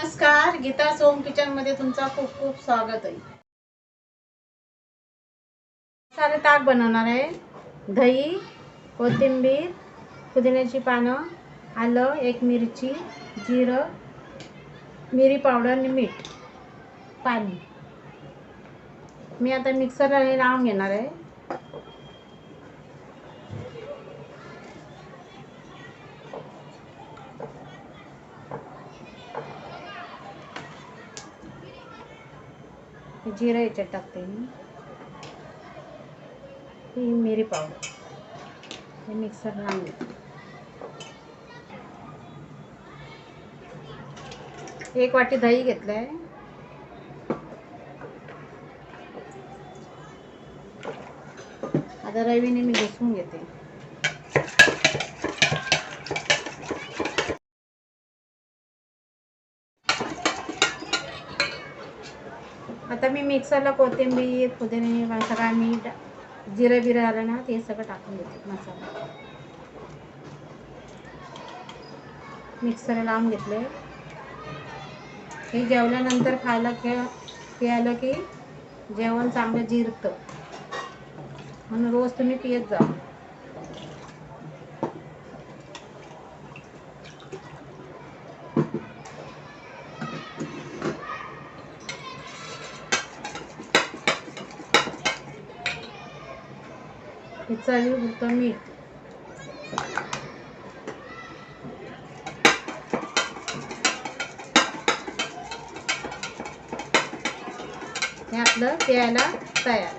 नमस्कार गीता सोम किचनमध्ये तुमचं खूप खूप स्वागत आहे. सारे ताक बनवणार आहे. दही कोथिंबीर पुदिन्याची पानं आलं एक मिरची जिरं मिरी पावडर आणि मीठ पाणी. मी आता मिक्सरला हे लावून घेणार आहे. हे जिरं याच्यात टाकते मी ही। मिरी पावडर हे मिक्सर लावून एक वाटी दही घेतलं आहे। आता रवीने मी घुसवून घेते। आता मी मिक्सरला कोथिंबीर पुदिने सगळा मीठ जिरं बिरं आलं ना ते सगळं टाकून देते मसाला. मिक्सर लावून घेतले. हे जेवल्यानंतर खायला खे प्यायलं की जेवण चांगलं जिरतं. म्हणून रोज तुम्ही पियत जा. हे चवीपुरतं मीठ. हे आपलं प्यायला तयार.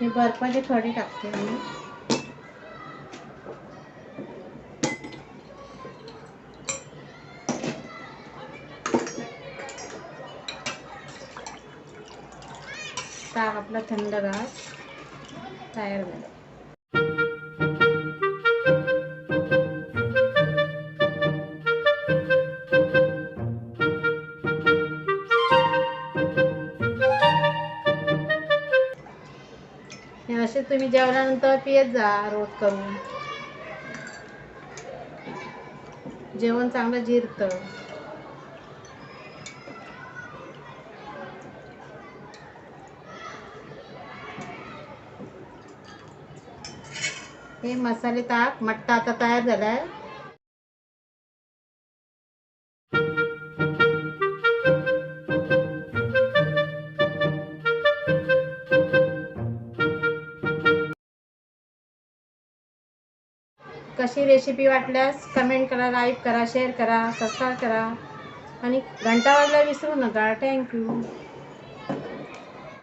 हे बर्फाचे थोडे टाकते मी. ताक आपला थंडगार तयार झाला. असे तुम्ही जेवणानंतर पियत जा रोज करून. जेवण चांगलं जिरतं. की मसाले ताक मट्टा आता तयार झालाय. कशी रेसिपी वाटल्यास कमेंट करा लाईक करा शेअर करा सबस्क्राईब करा. आणि घंटा वाजला विसरू नका. थँक्यू